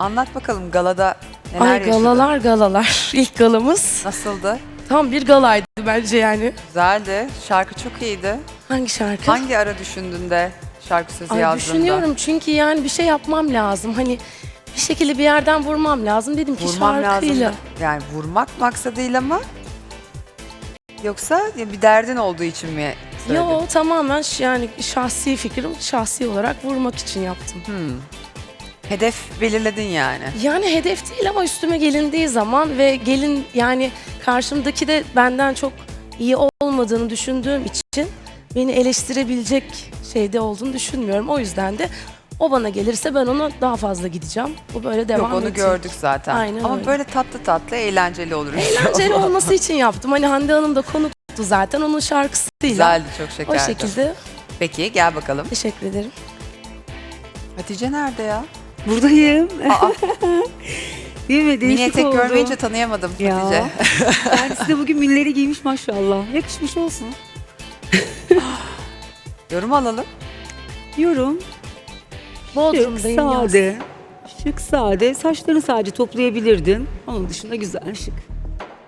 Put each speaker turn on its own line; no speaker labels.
Anlat bakalım galada neler
Ay
yaşadın?
galalar galalar. İlk galamız
Nasıldı?
tam bir galaydı bence yani.
Güzeldi. Şarkı çok iyiydi.
Hangi şarkı?
Hangi ara düşündün de şarkı sözü
Ay
yazdığında?
düşünüyorum çünkü yani bir şey yapmam lazım. Hani bir şekilde bir yerden vurmam lazım. Dedim ki
Vurmam lazım.
şarkıyla.
da- Yani vurmak maksadıyla mı? Yoksa bir derdin olduğu için mi söyledin?
Yo tamamen ş- yani şahsi fikrim şahsi olarak vurmak için yaptım.
Hmm. Hedef belirledin yani.
Yani hedef değil ama üstüme gelindiği zaman ve gelin yani karşımdaki de benden çok iyi olmadığını düşündüğüm için beni eleştirebilecek şeyde olduğunu düşünmüyorum. O yüzden de o bana gelirse ben ona daha fazla gideceğim. Bu böyle devam
Yok onu
edecek.
gördük zaten.
Aynen
Ama
öyle.
böyle tatlı tatlı eğlenceli olur.
Eğlenceli olması için yaptım. Hani Hande Hanım da konuktu zaten onun şarkısıyla.
Güzeldi çok
O
şekerdi.
şekilde
Peki gel bakalım.
teşekkür ederim.
Hatice nerede ya?
Buradayım.
Aa,
Değil mi?
mini
Değişik
etek
oldu.
görmeyince tanıyamadım
Ya.
Hatice.
Kendisi de bugün milleri giymiş maşallah. Yakışmış olsun.
Yorum alalım.
Yorum. Şık,
Bodrum'dayım yaz.
sade. Şık, sade. Saçlarını sadece toplayabilirdin. Onun dışında güzel, şık.